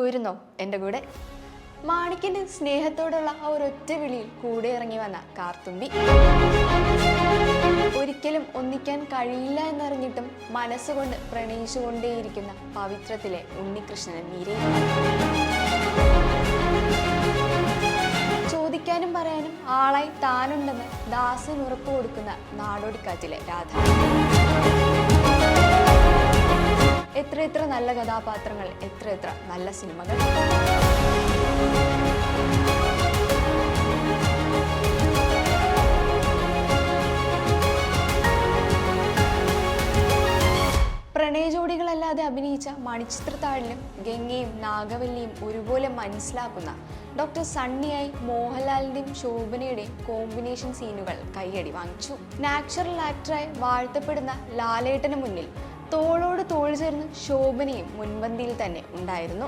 പോയിരുന്നോ എന്റെ കൂടെ? മാണിക്കിന്റെ സ്നേഹത്തോടുള്ള ആ ഒരൊറ്റ വിളിയിൽ കൂടെ ഇറങ്ങി വന്ന കാർത്തുമ്പി. ഒരിക്കലും ഒന്നിക്കാൻ കഴിയില്ല എന്നറിഞ്ഞിട്ടും മനസ്സുകൊണ്ട് പ്രണയിച്ചുകൊണ്ടേയിരിക്കുന്ന പവിത്രത്തിലെ ഉണ്ണികൃഷ്ണൻ നീരെ ചോദിക്കാനും പറയാനും ആളായി താനുണ്ടെന്ന് ദാസൻ ഉറപ്പ് കൊടുക്കുന്ന നാടോടിക്കാറ്റിലെ രാധ. എത്ര എത്ര നല്ല കഥാപാത്രങ്ങൾ എത്ര എത്ര നല്ല സിനിമകൾ. പ്രണയ ജോഡികളല്ലാതെ അഭിനയിച്ച മണിച്ചിത്രത്താഴിലും ഗംഗയും നാഗവല്ലിയും ഒരുപോലെ മനസ്സിലാക്കുന്ന ഡോക്ടർ സണ്ണിയായി മോഹൻലാലിന്റെയും ശോഭനയുടെയും കോമ്പിനേഷൻ സീനുകൾ കൈയടി വാങ്ങിച്ചു. നാച്ചുറൽ ആക്ടറായി വാഴ്ത്തപ്പെടുന്ന ലാലേട്ടന് മുന്നിൽ തോളോട് തോൾ ചേർന്ന് ശോഭനയും മുൻപന്തിയിൽ തന്നെ ഉണ്ടായിരുന്നു.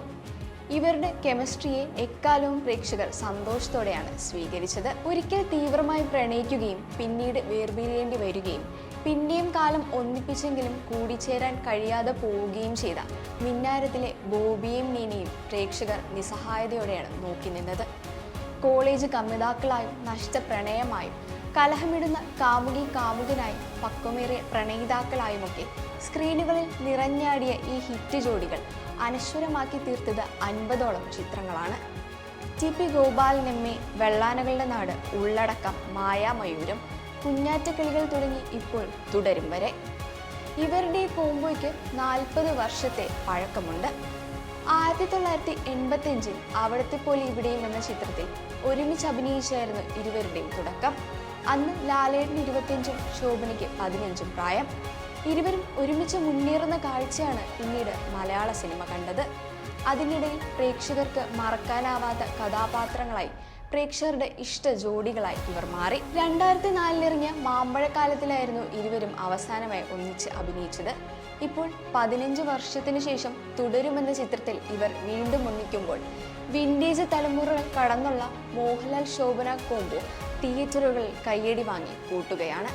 ഇവരുടെ കെമിസ്ട്രിയെ എക്കാലവും പ്രേക്ഷകർ സന്തോഷത്തോടെയാണ് സ്വീകരിച്ചത്. ഒരിക്കൽ തീവ്രമായി പ്രണയിക്കുകയും പിന്നീട് വേർപിരിയേണ്ടി വരികയും പിന്നെയും കാലം ഒന്നിപ്പിച്ചെങ്കിലും കൂടിച്ചേരാൻ കഴിയാതെ പോവുകയും ചെയ്ത മിന്നാരത്തിലെ ബോബിയും നീനയും പ്രേക്ഷകർ നിസ്സഹായതയോടെയാണ് നോക്കി നിന്നത്. കോളേജ് കമ്മിതാക്കളായും നഷ്ടപ്രണയമായും. കലഹമിടുന്ന കാമുകി കാമുകനായും പക്വമേറിയ പ്രണയിതാക്കളായുമൊക്കെ സ്ക്രീനുകളിൽ നിറഞ്ഞാടിയ ഈ ഹിറ്റ് ജോഡികൾ അനശ്വരമാക്കി തീർത്തത് അൻപതോളം ചിത്രങ്ങളാണ്. ടി പി ഗോപാലനമ്മേ വെള്ളാനകളുടെ നാട് ഉള്ളടക്കം മായാമയൂരം കുഞ്ഞാറ്റക്കിളികൾ തുടങ്ങി ഇപ്പോൾ തുടരും വരെ. ഇവരുടെ കോമ്പോയ്ക്ക് നാൽപ്പത് വർഷത്തെ പഴക്കമുണ്ട്. ആയിരത്തി തൊള്ളായിരത്തി എൺപത്തി അഞ്ചിൽ അവിടത്തെ പോലെ ഇവിടെയും എന്ന ചിത്രത്തിൽ ഒരുമിച്ച് അഭിനയിച്ചായിരുന്നു ഇരുവരുടെയും തുടക്കം. അന്ന് ലാലേട്ടന് ഇരുപത്തിയഞ്ചും ശോഭനയ്ക്ക് പതിനഞ്ചും പ്രായം. ഇരുവരും ഒരുമിച്ച് മുന്നേറുന്ന കാഴ്ചയാണ് പിന്നീട് മലയാള സിനിമ കണ്ടത്. അതിനിടയിൽ പ്രേക്ഷകർക്ക് മറക്കാനാവാത്ത കഥാപാത്രങ്ങളായി പ്രേക്ഷകരുടെ ഇഷ്ട ജോഡികളായി ഇവർ മാറി. രണ്ടായിരത്തി നാലിലിറങ്ങിയ മാമ്പഴക്കാലത്തിലായിരുന്നു ഇരുവരും അവസാനമായി ഒന്നിച്ച് അഭിനയിച്ചത്. ഇപ്പോൾ പതിനഞ്ച് വർഷത്തിനു ശേഷം തുടരുമെന്ന ചിത്രത്തിൽ ഇവർ വീണ്ടും ഒന്നിക്കുമ്പോൾ വിന്റേജ് തലമുറകൾ കടന്നുള്ള മോഹൻലാൽ ശോഭന കോമ്പോ തിയേറ്ററുകളിൽ കയ്യടി വാങ്ങി കൂട്ടുകയാണ്.